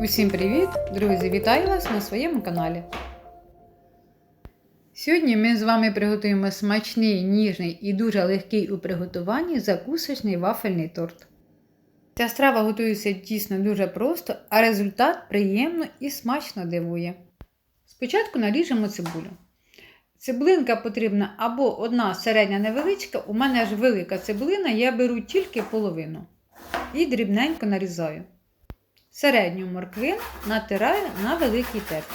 Усім привіт! Друзі! Вітаю вас на своєму каналі. Сьогодні ми з вами приготуємо смачний, ніжний і дуже легкий у приготуванні закусочний вафельний торт. Ця страва готується дійсно дуже просто, а результат приємно і смачно дивує. Спочатку наріжемо цибулю. Цибулинка потрібна або одна середня невеличка, у мене ж велика цибулина, я беру тільки половину. І дрібненько нарізаю. Середню морквину натираю на великій терці.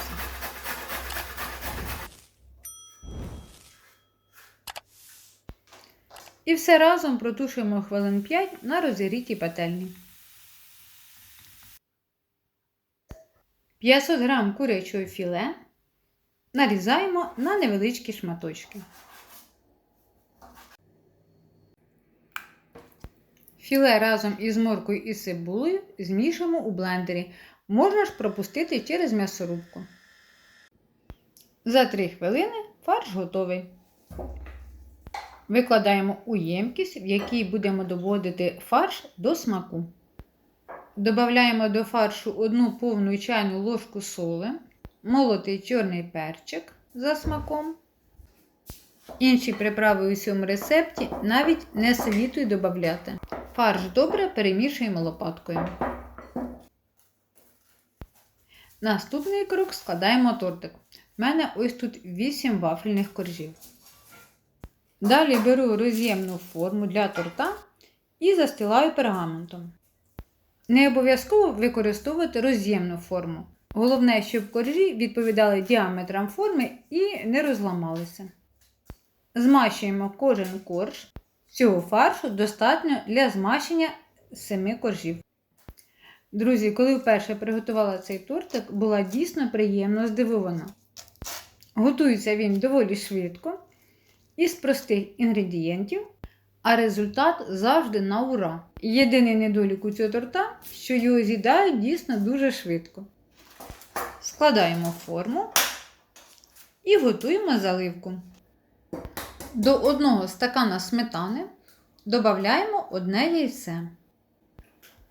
І все разом протушуємо хвилин 5 на розігрітій пательні. 500 г курячого філе нарізаємо на невеличкі шматочки. Філе разом із моркою і цибулею змішуємо у блендері. Можна ж пропустити через м'ясорубку. За 3 хвилини фарш готовий. Викладаємо у ємкість, в якій будемо доводити фарш до смаку. Додаємо до фаршу одну повну чайну ложку соли, молотий чорний перчик за смаком. Інші приправи у цьому рецепті навіть не совітую додати. Фарш добре перемішуємо лопаткою. Наступний крок складаємо тортик. У мене ось тут 8 вафельних коржів. Далі беру роз'ємну форму для торта і застилаю пергаментом. Не обов'язково використовувати роз'ємну форму. Головне, щоб коржі відповідали діаметрам форми і не розламалися. Змащуємо кожен корж. Цього фаршу достатньо для змащення 7 коржів. Друзі, коли вперше приготувала цей тортик, була дійсно приємно здивована. Готується він доволі швидко, із простих інгредієнтів, а результат завжди на ура. Єдиний недолік у цього торта, що його з'їдають дійсно дуже швидко. Складаємо форму і готуємо заливку. До одного стакана сметани додаємо одне яйце.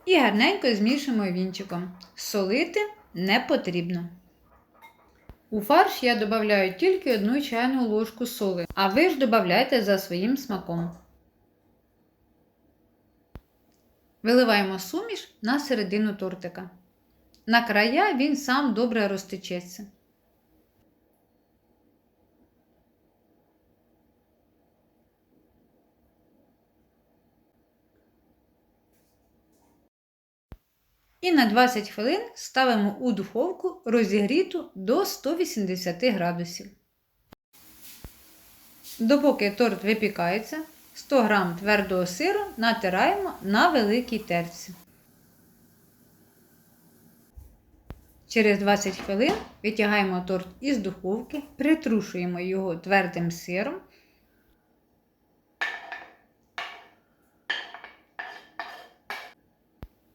І гарненько змішуємо вінчиком. Солити не потрібно. У фарш я додаю тільки одну чайну ложку соли, а ви ж додайте за своїм смаком. Виливаємо суміш на середину тортика. На края він сам добре розтечеться. І на 20 хвилин ставимо у духовку розігріту до 180 градусів. Допоки торт випікається, 100 г твердого сиру натираємо на великій терці. Через 20 хвилин витягаємо торт із духовки, притрушуємо його твердим сиром.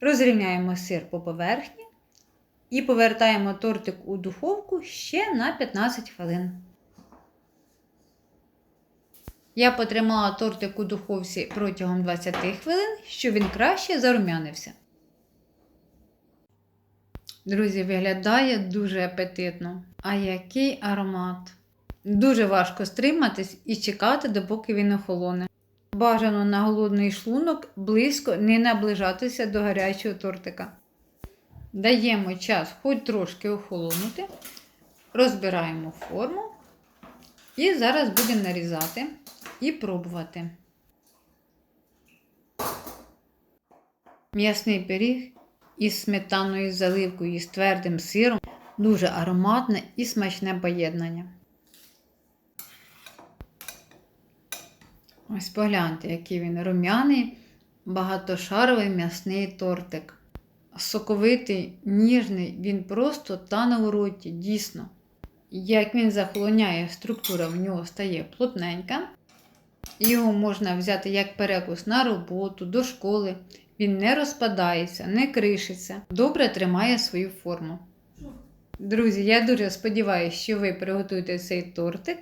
Розрівняємо сир по поверхні і повертаємо тортик у духовку ще на 15 хвилин. Я потримала тортик у духовці протягом 20 хвилин, щоб він краще зарум'янився. Друзі, виглядає дуже апетитно. А який аромат! Дуже важко стриматись і чекати, допоки він охолоне. Бажано на голодний шлунок близько не наближатися до гарячого тортика. Даємо час хоч трошки охолонути, розбираємо форму і зараз будемо нарізати і пробувати. М'ясний пиріг із сметаною заливкою і з твердим сиром дуже ароматне і смачне поєднання. Ось погляньте, який він рум'яний, багатошаровий м'ясний тортик. Соковитий, ніжний, він просто тане у роті, дійсно. Як він захолоняє, структура в нього стає плотненька. Його можна взяти як перекус на роботу, до школи. Він не розпадається, не кришиться, добре тримає свою форму. Друзі, я дуже сподіваюся, що ви приготуєте цей тортик.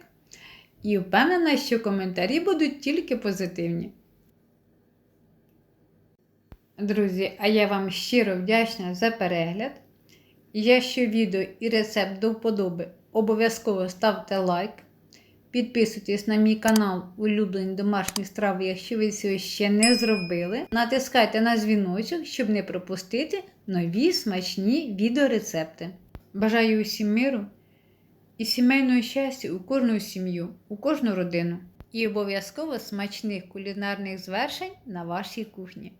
І впевнена, що коментарі будуть тільки позитивні. Друзі, а я вам щиро вдячна за перегляд. Якщо відео і рецепт до вподоби, обов'язково ставте лайк. Підписуйтесь на мій канал Улюблені домашні страви, якщо ви цього ще не зробили. Натискайте на дзвіночок, щоб не пропустити нові смачні відеорецепти. Бажаю усім миру і сімейного щастя у кожну сім'ю, у кожну родину. І обов'язково смачних кулінарних звершень на вашій кухні.